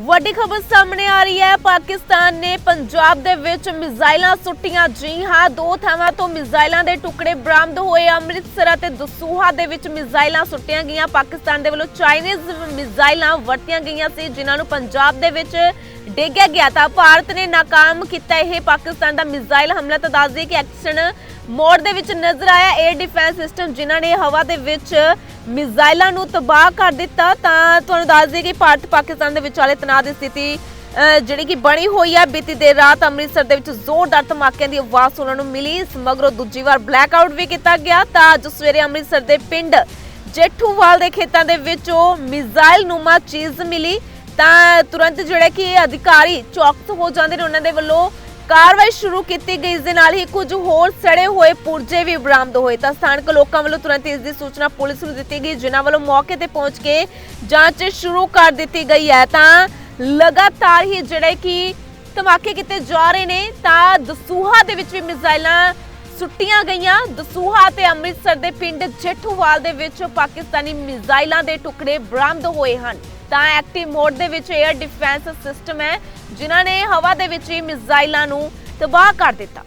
ਵੱਡੀ ਖਬਰ ਸਾਹਮਣੇ ਆ ਰਹੀ ਹੈ। ਪਾਕਿਸਤਾਨ ਨੇ ਪੰਜਾਬ ਦੇ ਵਿੱਚ ਮਿਜ਼ਾਈਲਾਂ ਸੁੱਟੀਆਂ। ਜੀ ਹਾਂ, ਦੋ ਥਾਵਾਂ ਤੋਂ ਮਿਜ਼ਾਈਲਾਂ ਦੇ ਟੁਕੜੇ ਬਰਾਮਦ ਹੋਏ। ਅੰਮ੍ਰਿਤਸਰ ਅਤੇ ਦਸੂਹਾ ਦੇ ਵਿੱਚ ਮਿਜ਼ਾਈਲਾਂ ਸੁੱਟੀਆਂ ਗਈਆਂ। ਪਾਕਿਸਤਾਨ ਦੇ ਵੱਲੋਂ ਚਾਈਨੀਜ਼ ਮਿਜ਼ਾਈਲਾਂ ਵਰਤੀਆਂ ਗਈਆਂ ਸੀ, ਜਿਨ੍ਹਾਂ ਨੂੰ ਪੰਜਾਬ ਦੇ ਵਿੱਚ ਡੇਗਿਆ ਗਿਆ ਤਾਂ ਭਾਰਤ ਨੇ ਨਾਕਾਮ ਕੀਤਾ ਇਹ ਪਾਕਿਸਤਾਨ ਦਾ ਮਿਜ਼ਾਈਲ ਹਮਲਾ ਤਾਂ ਦੱਸਦੇ ਕਿ ਐਕਸ਼ਨ ਮੋਡ ਦੇ ਵਿੱਚ ਨਜ਼ਰ ਆਇਆ। 에ਅਰ ਡਿਫੈਂਸ ਸਿਸਟਮ ਜਿਨ੍ਹਾਂ ਨੇ ਹਵਾ ਦੇ ਵਿੱਚ ਮਿਜ਼ਾਈਲਾਂ ਨੂੰ ਤਬਾਹ ਕਰ ਦਿੱਤਾ ਤਾਂ ਤੁਹਾਨੂੰ ਦੱਸ ਦਈਏ ਕਿ ਭਾਰਤ ਪਾਕਿਸਤਾਨ ਦੇ ਵਿਚਾਲੇ ਤਣਾਅ ਦੀ ਸਥਿਤੀ ਜਿਹੜੀ ਕਿ ਬਣੀ ਹੋਈ ਹੈ ਬੀਤੀ ਦੇਰ ਰਾਤ ਅੰਮ੍ਰਿਤਸਰ ਦੇ ਵਿੱਚ ਜ਼ੋਰਦਾਰ ਧਮਾਕਿਆਂ ਦੀ ਆਵਾਜ਼ ਸੁਣਨ ਨੂੰ ਮਿਲੀ। ਇਸ ਮਗਰੋਂ ਦੂਜੀ ਵਾਰ ਬਲੈਕ ਆਊਟ ਵੀ ਕੀਤਾ ਗਿਆ ਤਾਂ ਅੱਜ ਸਵੇਰੇ ਅੰਮ੍ਰਿਤਸਰ ਦੇ ਪਿੰਡ ਜੇਠੂਵਾਲ ਦੇ ਖੇਤਾਂ ਦੇ ਵਿੱਚ ਉਹ ਮਿਜ਼ਾਈਲ ਨੂਮਾ ਚੀਜ਼ ਮਿਲੀ। ਤਾਂ ਤੁਰੰਤ ਜਿਹੜਾ ਕਿ ਅਧਿਕਾਰੀ ਚੌਕਸ ਹੋ ਜਾਂਦੇ ਨੇ ਉਹਨਾਂ ਦੇ ਵੱਲੋਂ ਕਾਰਵਾਈ ਸ਼ੁਰੂ ਕੀਤੀ ਗਈ। ਇਸ ਦੇ ਨਾਲ ਹੀ ਕੁਝ ਹੋਰ ਸੜੇ ਹੋਏ ਪੁਰਜੇ ਵੀ ਬਰਾਮਦ ਹੋਏ। ਤਾਂ ਸਥਾਨਕ ਲੋਕਾਂ ਵੱਲੋਂ ਤੁਰੰਤ ਇਸ ਦੀ ਸੂਚਨਾ ਪੁਲਿਸ ਨੂੰ ਦਿੱਤੀ ਗਈ, ਜਿਨ੍ਹਾਂ ਵੱਲੋਂ ਮੌਕੇ ਤੇ ਪਹੁੰਚ ਕੇ ਜਾਂਚ ਸ਼ੁਰੂ ਕਰ ਦਿੱਤੀ ਗਈ ਹੈ। ਤਾਂ ਲਗਾਤਾਰ ਹੀ ਜਿਹੜੇ ਕਿ ਧਮਾਕੇ ਕੀਤੇ ਜਾ ਰਹੇ ਨੇ, ਤਾਂ ਦਸੂਹਾ ਦੇ ਵਿੱਚ ਵੀ ਮਿਜ਼ਾਈਲਾਂ ਸੁੱਟੀਆਂ ਗਈਆਂ। ਦਸੂਹਾ ਤੇ ਅੰਮ੍ਰਿਤਸਰ ਦੇ ਪਿੰਡ ਜੇਠੂਵਾਲ ਦੇ ਵਿੱਚ ਪਾਕਿਸਤਾਨੀ ਮਿਜ਼ਾਈਲਾਂ ਦੇ ਟੁਕੜੇ ਬਰਾਮਦ ਹੋਏ ਹਨ। ਤਾਂ ਐਕਟਿਵ ਮੋਡ ਦੇ ਵਿੱਚ 에ਅਰ ਡਿਫੈਂਸ ਸਿਸਟਮ ਹੈ, ਜਿਨ੍ਹਾਂ ਨੇ ਹਵਾ ਦੇ ਵਿੱਚ ਹੀ ਮਿਜ਼ਾਈਲਾਂ ਨੂੰ ਤਬਾਹ ਕਰ ਦਿੱਤਾ।